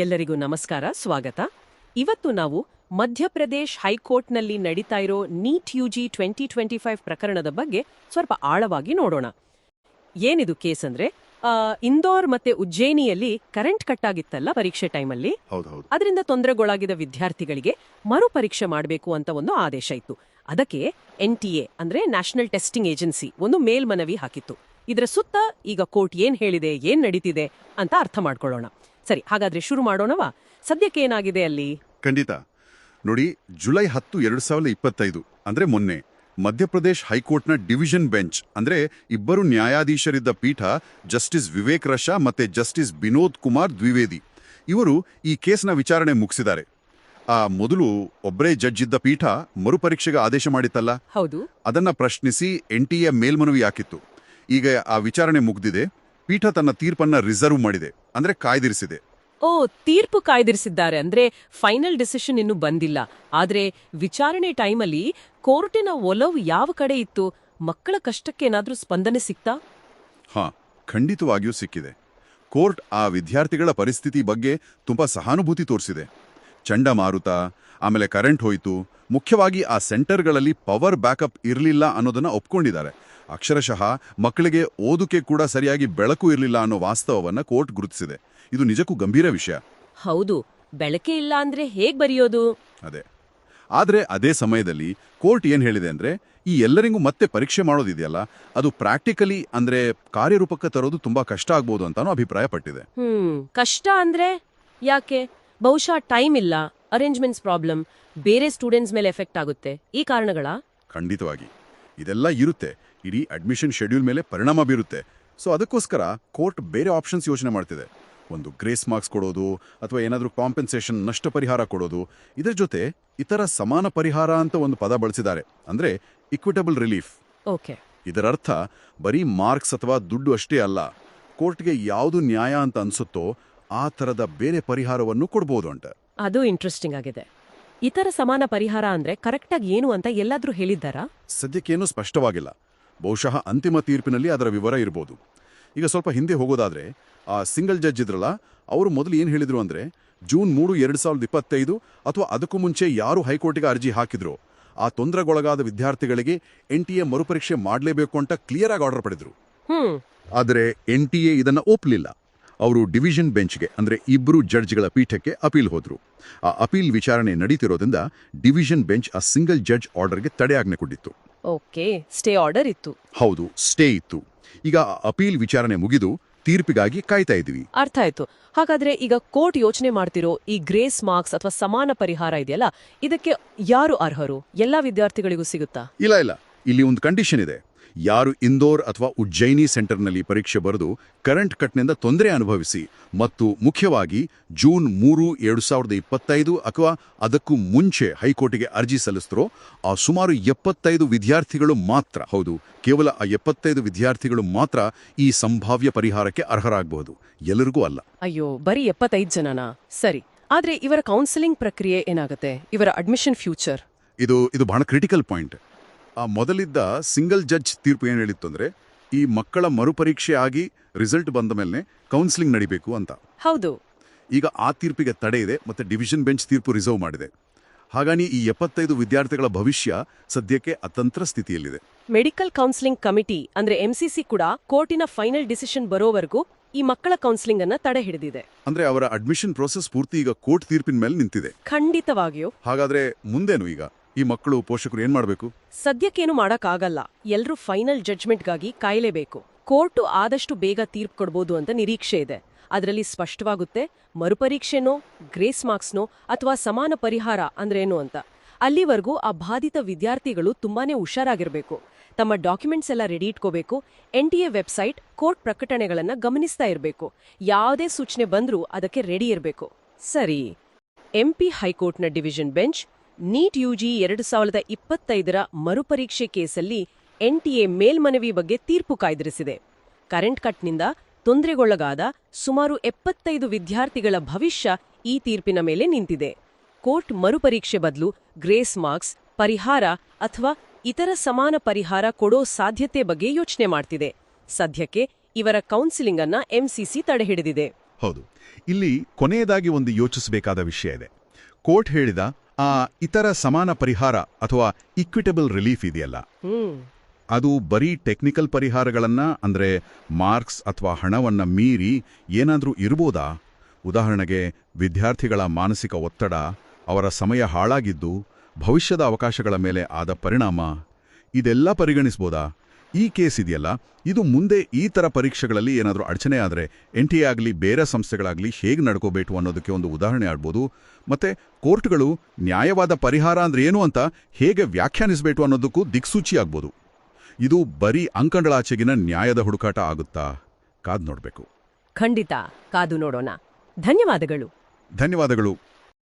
ಎಲ್ಲರಿಗೂ ನಮಸ್ಕಾರ ಸ್ವಾಗತ. ಇವತ್ತು ನಾವು ಮಧ್ಯಪ್ರದೇಶ್ ಹೈಕೋರ್ಟ್ನಲ್ಲಿ ನಡೀತಾ ಇರೋ NEET UG twenty twenty five ಪ್ರಕರಣದ ಬಗ್ಗೆ ಸ್ವಲ್ಪ ಆಳವಾಗಿ ನೋಡೋಣ. ಏನಿದು ಕೇಸ್ ಅಂದ್ರೆ ಇಂದೋರ್ ಮತ್ತೆ ಉಜ್ಜಯಿನಿಯಲ್ಲಿ ಕರೆಂಟ್ ಕಟ್ ಆಗಿತ್ತಲ್ಲ ಪರೀಕ್ಷೆ ಟೈಮಲ್ಲಿ? ಅದರಿಂದ ತೊಂದರೆಗೊಳಗಿದ ವಿದ್ಯಾರ್ಥಿಗಳಿಗೆ ಮರು ಪರೀಕ್ಷೆ ಮಾಡಬೇಕು ಅಂತ ಒಂದು ಆದೇಶ ಇತ್ತು. ಅದಕ್ಕೆ ಎನ್ ಟಿ ಎ ಅಂದ್ರೆ ನ್ಯಾಷನಲ್ ಟೆಸ್ಟಿಂಗ್ ಏಜೆನ್ಸಿ ಒಂದು ಮೇಲ್ಮನವಿ ಹಾಕಿತ್ತು. ಇದರ ಸುತ್ತ ಈಗ ಕೋರ್ಟ್ ಏನ್ ಹೇಳಿದೆ ಏನ್ ನಡೀತಿದೆ ಅಂತ ಅರ್ಥ ಮಾಡ್ಕೊಳ್ಳೋಣ. ಸರಿ ಹಾಗಾದ್ರೆ ಶುರು ಮಾಡೋಣವಾ? ಸದ್ಯಕ್ಕೆ ಏನಾಗಿದೆ ಅಲ್ಲಿ? ಖಂಡಿತ. ನೋಡಿ ಜುಲೈ ಹತ್ತು ಎರಡ್ ಸಾವಿರದ ಇಪ್ಪತ್ತೈದು ಅಂದ್ರೆ ಮೊನ್ನೆ ಮಧ್ಯಪ್ರದೇಶ್ ಹೈಕೋರ್ಟ್ನ ಡಿವಿಷನ್ ಬೆಂಚ್ ಅಂದ್ರೆ ಇಬ್ಬರು ನ್ಯಾಯಾಧೀಶರಿದ್ದ ಪೀಠ ಜಸ್ಟಿಸ್ ವಿವೇಕ್ ರಶಾ ಮತ್ತೆ ಜಸ್ಟಿಸ್ ವಿನೋದ್ ಕುಮಾರ್ ದ್ವಿವೇದಿ. ಇವರು ಈ ಕೇಸ್ನ ವಿಚಾರಣೆ ಮುಗಿಸಿದ್ದಾರೆ. ಆ ಮೊದಲು ಒಬ್ಬರೇ ಜಡ್ಜ್ ಇದ್ದ ಪೀಠ ಮರುಪರೀಕ್ಷೆಗೆ ಆದೇಶ ಮಾಡಿತ್ತಲ್ಲ? ಹೌದು. ಅದನ್ನ ಪ್ರಶ್ನಿಸಿ ಎನ್ಟಿಎ ಮೇಲ್ಮನವಿ ಹಾಕಿತ್ತು. ಈಗ ಆ ವಿಚಾರಣೆ ಮುಗ್ದಿದೆ. ಪೀಠ ತನ್ನ ತೀರ್ಪನ್ನ ರಿಸರ್ವ್ ಮಾಡಿದೆ. ಅಂದ್ರೆ ಕಾಯ್ದಿರಿಸಿದೆ. ಓ ತೀರ್ಪು ಕಾಯ್ದಿರಿಸಿದ್ದಾರೆ. ಅಂದ್ರೆ ಫೈನಲ್ ಡಿಸಿಷನ್ ಇನ್ನು ಬಂದಿಲ್ಲ. ಆದ್ರೆ ವಿಚಾರಣೆ ಟೈಮಲ್ಲಿ ಕೋರ್ಟಿನ ಒಲವು ಯಾವ ಕಡೆ ಇತ್ತು? ಮಕ್ಕಳ ಕಷ್ಟಕ್ಕೇನಾದ್ರೂ ಸ್ಪಂದನೆ ಸಿಕ್ತಾ? ಹಾ ಖಂಡಿತವಾಗಿಯೂ ಸಿಕ್ಕಿದೆ. ಕೋರ್ಟ್ ಆ ವಿದ್ಯಾರ್ಥಿಗಳ ಪರಿಸ್ಥಿತಿ ಬಗ್ಗೆ ತುಂಬಾ ಸಹಾನುಭೂತಿ ತೋರಿಸಿದೆ. ಚಂಡಮಾರುತ ಆಮೇಲೆ ಕರೆಂಟ್ ಹೋಯಿತು ಮುಖ್ಯವಾಗಿ ಆ ಸೆಂಟರ್ಗಳಲ್ಲಿ ಪವರ್ ಬ್ಯಾಕಪ್ ಇರಲಿಲ್ಲ ಅನ್ನೋದನ್ನ ಒಪ್ಕೊಂಡಿದ್ದಾರೆ. ಅಕ್ಷರಶಃ ಮಕ್ಕಳಿಗೆ ಓದುಕೆ ಕೂಡ ಸರಿಯಾಗಿ ಬೆಳಕು ಇರಲಿಲ್ಲ ಅನ್ನೋ ವಾಸ್ತವವನ್ನ ಕೋರ್ಟ್ ಗುರುತಿಸಿದೆ. ಇದು ನಿಜಕ್ಕೂ ಗಂಭೀರ ವಿಷಯ. ಹೌದು ಬೆಳಕೆ ಇಲ್ಲ ಅಂದ್ರೆ ಹೇಗ್ ಬರೆಯೋದು? ಅದೇ. ಆದ್ರೆ ಅದೇ ಸಮಯದಲ್ಲಿ ಕೋರ್ಟ್ ಏನ್ ಹೇಳಿದೆ ಅಂದ್ರೆ ಈ ಎಲ್ಲರಿಗೂ ಮತ್ತೆ ಪರೀಕ್ಷೆ ಮಾಡೋದಿದೆಯಲ್ಲ ಅದು ಪ್ರಾಕ್ಟಿಕಲಿ ಅಂದ್ರೆ ಕಾರ್ಯರೂಪಕ್ಕೆ ತರೋದು ತುಂಬಾ ಕಷ್ಟ ಆಗ್ಬೋದು ಅಂತಾನು ಅಭಿಪ್ರಾಯ ಪಟ್ಟಿದೆ ಹ್ಮ್ ಕಷ್ಟ ಅಂದ್ರೆ ಯಾಕೆ? ಬಹುಶಃ ಟೈಮ್ ಇಲ್ಲ ಅರೇಂಜ್ಮೆಂಟ್ಸ್ ಪ್ರಾಬ್ಲಮ್ ಬೇರೆ ಸ್ಟೂಡೆಂಟ್ಸ್ ಮೇಲೆ ಎಫೆಕ್ಟ್ ಆಗುತ್ತೆ. ಈ ಕಾರಣಗಳ? ಖಂಡಿತವಾಗಿ. ಇದೆಲ್ಲ ಇರುತ್ತೆ. ಇಡೀ ಅಡ್ಮಿಷನ್ ಶೆಡ್ಯೂಲ್ ಮೇಲೆ ಪರಿಣಾಮ ಬೀರುತ್ತೆ. ಸೊ ಅದಕ್ಕೋಸ್ಕರ ಕೋರ್ಟ್ ಬೇರೆ ಆಪ್ಷನ್ಸ್ ಯೋಚನೆ ಮಾಡ್ತಿದೆ. ಒಂದು ಗ್ರೇಸ್ ಮಾರ್ಕ್ಸ್ ಕೊಡೋದು ಅಥವಾ ಏನಾದರೂ ಕಾಂಪೆನ್ಸೇಷನ್ ನಷ್ಟ ಪರಿಹಾರ ಕೊಡೋದು. ಇದರ ಜೊತೆ ಇತರ ಸಮಾನ ಪರಿಹಾರ ಅಂತ ಒಂದು ಪದ ಬಳಸಿದ್ದಾರೆ. ಅಂದ್ರೆ ಇಕ್ವಿಟಬಲ್ ರಿಲೀಫ್ ಓಕೆ ಇದರರ್ಥ ಬರೀ ಮಾರ್ಕ್ಸ್ ಅಥವಾ ದುಡ್ಡು ಅಷ್ಟೇ ಅಲ್ಲ ಕೋರ್ಟ್ಗೆ ಯಾವುದು ನ್ಯಾಯ ಅಂತ ಅನ್ಸುತ್ತೋ ಆ ತರದ ಬೇರೆ ಪರಿಹಾರವನ್ನು ಕೊಡ್ಬೋದು ಅಂತ. ಅದು ಇಂಟ್ರೆಸ್ಟಿಂಗ್ ಆಗಿದೆ. ಇತರ ಸಮಾನ ಪರಿಹಾರ ಅಂದ್ರೆ ಕರೆಕ್ಟಾಗಿ ಏನು ಅಂತ ಎಲ್ಲಾದ್ರೂ ಹೇಳಿದ್ದಾರಾ? ಸದ್ಯಕ್ಕೇನೂ ಸ್ಪಷ್ಟವಾಗಿಲ್ಲ. ಬಹುಶಃ ಅಂತಿಮ ತೀರ್ಪಿನಲ್ಲಿ ಅದರ ವಿವರ ಇರ್ಬೋದು. ಈಗ ಸ್ವಲ್ಪ ಹಿಂದೆ ಹೋಗೋದಾದ್ರೆ ಆ ಸಿಂಗಲ್ ಜಡ್ಜ್ ಇದ್ರಲ್ಲ ಅವರು ಮೊದಲು ಏನು ಹೇಳಿದ್ರು ಅಂದ್ರೆ ಜೂನ್ ಮೂರು ಎರಡು ಸಾವಿರದ ಇಪ್ಪತ್ತೈದು ಅಥವಾ ಅದಕ್ಕೂ ಮುಂಚೆ ಯಾರು ಹೈಕೋರ್ಟ್ಗೆ ಅರ್ಜಿ ಹಾಕಿದ್ರು ಆ ತೊಂದರೆಗೊಳಗಾದ ವಿದ್ಯಾರ್ಥಿಗಳಿಗೆ ಎನ್ ಟಿ ಎ ಮರುಪರೀಕ್ಷೆ ಮಾಡಲೇಬೇಕು ಅಂತ ಕ್ಲಿಯರ್ ಆಗಿ ಆರ್ಡರ್ ಪಡೆದ್ರು. ಆದ್ರೆ ಆದರೆ ಎನ್ ಟಿ ಎ ಇದನ್ನ ಒಪ್ಪಲಿಲ್ಲ ಅವರು ಡಿವಿಷನ್ ಬೆಂಚ್ಗೆ ಅಂದರೆ ಇಬ್ಬರು ಜಡ್ಜ್ಗಳ ಪೀಠಕ್ಕೆ ಅಪೀಲ್ ಹೋದರು. ಆ ಅಪೀಲ್ ವಿಚಾರಣೆ ನಡೀತಿರೋದ್ರಿಂದ ಡಿವಿಷನ್ ಬೆಂಚ್ ಆ ಸಿಂಗಲ್ ಜಡ್ಜ್ ಆರ್ಡರ್ಗೆ ತಡೆಯಾಜ್ಞೆ ಕೊಟ್ಟಿತ್ತು. ಓಕೆ ಸ್ಟೇ ಆರ್ಡರ್ ಇತ್ತು. ಹೌದು ಸ್ಟೇ ಇತ್ತು. ಈಗ ಅಪೀಲ್ ವಿಚಾರಣೆ ಮುಗಿದು ತೀರ್ಪಿಗಾಗಿ ಕಾಯ್ತಾ ಇದ್ವಿ ಅರ್ಥ ಆಯ್ತು. ಹಾಗಾದ್ರೆ ಈಗ ಕೋರ್ಟ್ ಯೋಚನೆ ಮಾಡ್ತಿರೋ ಈ ಗ್ರೇಸ್ ಮಾರ್ಕ್ಸ್ ಅಥವಾ ಸಮಾನ ಪರಿಹಾರ ಇದೆಯಲ್ಲ ಇದಕ್ಕೆ ಯಾರು ಅರ್ಹರು? ಎಲ್ಲಾ ವಿದ್ಯಾರ್ಥಿಗಳಿಗೂ ಸಿಗುತ್ತಾ? ಇಲ್ಲ ಇಲ್ಲ. ಇಲ್ಲಿ ಒಂದು ಕಂಡೀಷನ್ ಇದೆ. ಯಾರು ಇಂದೋರ್ ಅಥವಾ ಉಜ್ಜಯಿನಿ ಸೆಂಟರ್ನಲ್ಲಿ ಪರೀಕ್ಷೆ ಬರೆದು ಕರೆಂಟ್ ಕಟ್ನಿಂದ ತೊಂದರೆ ಅನುಭವಿಸಿ ಮತ್ತು ಮುಖ್ಯವಾಗಿ ಜೂನ್ ಮೂರು ಎರಡು ಸಾವಿರದ ಇಪ್ಪತ್ತೈದು ಅಥವಾ ಅದಕ್ಕೂ ಮುಂಚೆ ಹೈಕೋರ್ಟಿಗೆ ಅರ್ಜಿ ಸಲ್ಲಿಸಿದ್ರು ಆ ಸುಮಾರು ಎಪ್ಪತ್ತೈದು ವಿದ್ಯಾರ್ಥಿಗಳು ಮಾತ್ರ ಹೌದು ಕೇವಲ ಆ ಎಪ್ಪತ್ತೈದು ವಿದ್ಯಾರ್ಥಿಗಳು ಮಾತ್ರ ಈ ಸಂಭಾವ್ಯ ಪರಿಹಾರಕ್ಕೆ ಅರ್ಹರಾಗಬಹುದು. ಎಲ್ಲರಿಗೂ ಅಲ್ಲ. ಅಯ್ಯೋ ಬರೀ ಎಪ್ಪತ್ತೈದು ಜನನಾ? ಸರಿ ಆದ್ರೆ ಇವರ ಕೌನ್ಸಿಲಿಂಗ್ ಪ್ರಕ್ರಿಯೆ ಏನಾಗುತ್ತೆ? ಇವರ ಅಡ್ಮಿಷನ್ ಫ್ಯೂಚರ್? ಇದು ಇದು ಬಹಳ ಕ್ರಿಟಿಕಲ್ ಪಾಯಿಂಟ್. ಆ ಮೊದಲಿದ್ದ ಸಿಂಗಲ್ ಜಡ್ಜ್ ತೀರ್ಪು ಏನು ಹೇಳಿತ್ತು ಅಂದರೆ ಈ ಮಕ್ಕಳ ಮರುಪರೀಕ್ಷೆ ಆಗಿ ರಿಸಲ್ಟ್ ಬಂದ ಮೇಲೆ ಕೌನ್ಸಿಲಿಂಗ್ ನಡಿಬೇಕು ಅಂತ. ಹೌದು. ಈಗ ಆ ತೀರ್ಪಿಗೆ ತಡೆ ಇದೆ ಮತ್ತೆ ಡಿವಿಷನ್ ಬೆಂಚ್ ತೀರ್ಪು ರಿಸರ್ವ್ ಮಾಡಿದೆ. ಹಾಗಾಗಿ ಈ ಎಪ್ಪತ್ತೈದು ವಿದ್ಯಾರ್ಥಿಗಳ ಭವಿಷ್ಯ ಸದ್ಯಕ್ಕೆ ಅತಂತ್ರ ಸ್ಥಿತಿಯಲ್ಲಿದೆ. ಮೆಡಿಕಲ್ ಕೌನ್ಸಿಲಿಂಗ್ ಕಮಿಟಿ ಅಂದ್ರೆ ಎಂಸಿಸಿ ಕೂಡ ಕೋರ್ಟಿನ ಫೈನಲ್ ಡಿಸಿಷನ್ ಬರೋವರೆಗೂ ಈ ಮಕ್ಕಳ ಕೌನ್ಸಿಲಿಂಗ್ ಅನ್ನ ತಡೆ ಹಿಡಿದಿದೆ. ಅಂದ್ರೆ ಅವರ ಅಡ್ಮಿಷನ್ ಪ್ರೋಸೆಸ್ ಪೂರ್ತಿ ಈಗ ಕೋರ್ಟ್ ತೀರ್ಪಿನ ಮೇಲೆ ನಿಂತಿದೆ. ಖಂಡಿತವಾಗಿಯೂ. ಹಾಗಾದ್ರೆ ಮುಂದೇನು ಈಗ? ಈ ಮಕ್ಕಳು ಪೋಷಕರು ಏನ್ ಮಾಡಬೇಕು? ಸದ್ಯಕ್ಕೇನು ಮಾಡಕ್ಕಾಗಲ್ಲ. ಎಲ್ರೂ ಫೈನಲ್ ಜಡ್ಜ್ಮೆಂಟ್ಗಾಗಿ ಕಾಯಲೇಬೇಕು. ಕೋರ್ಟು ಆದಷ್ಟು ಬೇಗ ತೀರ್ಪು ಕೊಡಬಹುದು ಅಂತ ನಿರೀಕ್ಷೆ ಇದೆ. ಅದರಲ್ಲಿ ಸ್ಪಷ್ಟವಾಗುತ್ತೆ, ಮರುಪರೀಕ್ಷೆನೋ, ಗ್ರೇಸ್ ಮಾರ್ಕ್ಸ್ನೋ ಅಥವಾ ಸಮಾನ ಪರಿಹಾರ ಅಂದ್ರೇನು ಅಂತ. ಅಲ್ಲಿವರೆಗೂ ಆ ಬಾಧಿತ ವಿದ್ಯಾರ್ಥಿಗಳು ತುಂಬಾನೇ ಹುಷಾರಾಗಿರ್ಬೇಕು. ತಮ್ಮ ಡಾಕ್ಯುಮೆಂಟ್ಸ್ ಎಲ್ಲ ರೆಡಿ ಇಟ್ಕೋಬೇಕು. N T A website court ಪ್ರಕಟಣೆಗಳನ್ನ ಗಮನಿಸ್ತಾ ಇರಬೇಕು. ಯಾವುದೇ ಸೂಚನೆ ಬಂದರೂ ಅದಕ್ಕೆ ರೆಡಿ ಇರಬೇಕು. ಸರಿ. ಎಂಪಿ ಹೈಕೋರ್ಟ್ನ ಡಿವಿಷನ್ ಬೆಂಚ್ ನೀಟ್ ಯುಜಿ ಎರಡು ಸಾವಿರದ ಇಪ್ಪತ್ತೈದರ ಮರುಪರೀಕ್ಷೆ ಕೇಸಲ್ಲಿ ಎನ್ಟಿಎ ಮೇಲ್ಮನವಿ ಬಗ್ಗೆ ತೀರ್ಪು ಕಾಯ್ದಿರಿಸಿದೆ. ಕರೆಂಟ್ ಕಟ್ನಿಂದ ತೊಂದರೆಗೊಳಗಾದ ಸುಮಾರು ಎಪ್ಪತ್ತೈದು ವಿದ್ಯಾರ್ಥಿಗಳ ಭವಿಷ್ಯ ಈ ತೀರ್ಪಿನ ಮೇಲೆ ನಿಂತಿದೆ. ಕೋರ್ಟ್ ಮರುಪರೀಕ್ಷೆ ಬದಲು ಗ್ರೇಸ್ ಮಾರ್ಕ್ಸ್, ಪರಿಹಾರ ಅಥವಾ ಇತರ ಸಮಾನ ಪರಿಹಾರ ಕೊಡೋ ಸಾಧ್ಯತೆ ಬಗ್ಗೆ ಯೋಚನೆ ಮಾಡ್ತಿದೆ. ಸದ್ಯಕ್ಕೆ ಇವರ ಕೌನ್ಸಿಲಿಂಗ್ ಅನ್ನ ಎಂಸಿಸಿ ತಡೆಹಿಡಿದಿದೆ. ಹೌದು. ಇಲ್ಲಿ ಕೊನೆಯದಾಗಿ ಒಂದು ಯೋಚಿಸಬೇಕಾದ ವಿಷಯ ಇದೆ. ಕೋರ್ಟ್ ಹೇಳಿದ ಆ ಇತರ ಸಮಾನ ಪರಿಹಾರ ಅಥವಾ ಇಕ್ವಿಟಬಲ್ ರಿಲೀಫ್ ಇದೆಯಲ್ಲ? ಅದು ಬರೀ ಟೆಕ್ನಿಕಲ್ ಪರಿಹಾರಗಳನ್ನ ಅಂದ್ರೆ ಮಾರ್ಕ್ಸ್ ಅಥವಾ ಹಣವನ್ನ ಮೀರಿ ಏನಾದ್ರೂ ಇರ್ಬೋದಾ? ಉದಾಹರಣೆಗೆ ವಿದ್ಯಾರ್ಥಿಗಳ ಮಾನಸಿಕ ಒತ್ತಡ ಅವರ ಸಮಯ ಹಾಳಾಗಿದ್ದು ಭವಿಷ್ಯದ ಅವಕಾಶಗಳ ಮೇಲೆ ಆದ ಪರಿಣಾಮ ಇದೆಲ್ಲ ಪರಿಗಣಿಸ್ಬೋದಾ? ಈ ಕೇಸ್ ಇದೆಯಲ್ಲ? ಇದು ಮುಂದೆ ಈ ಥರ ಪರೀಕ್ಷೆಗಳಲ್ಲಿ ಏನಾದರೂ ಅಡಚಣೆ ಆದರೆ ಎನ್ ಟಿ ಆಗಲಿ ಬೇರೆ ಸಂಸ್ಥೆಗಳಾಗಲಿ ಹೇಗೆ ನಡ್ಕೋಬೇಕು ಅನ್ನೋದಕ್ಕೆ ಒಂದು ಉದಾಹರಣೆ ಆಡ್ಬೋದು. ಮತ್ತು ಕೋರ್ಟ್ಗಳು ನ್ಯಾಯವಾದ ಪರಿಹಾರ ಅಂದ್ರೆ ಏನು ಅಂತ ಹೇಗೆ ವ್ಯಾಖ್ಯಾನಿಸಬೇಕು ಅನ್ನೋದಕ್ಕೂ ದಿಕ್ಸೂಚಿ ಆಗ್ಬೋದು. ಇದು ಬರೀ ಅಂಕಣಗಳಾಚೆಗಿನ ನ್ಯಾಯದ ಹುಡುಕಾಟ ಆಗುತ್ತಾ? ಕಾದು ನೋಡಬೇಕು. ಖಂಡಿತ ಕಾದು ನೋಡೋಣ. ಧನ್ಯವಾದಗಳು. ಧನ್ಯವಾದಗಳು.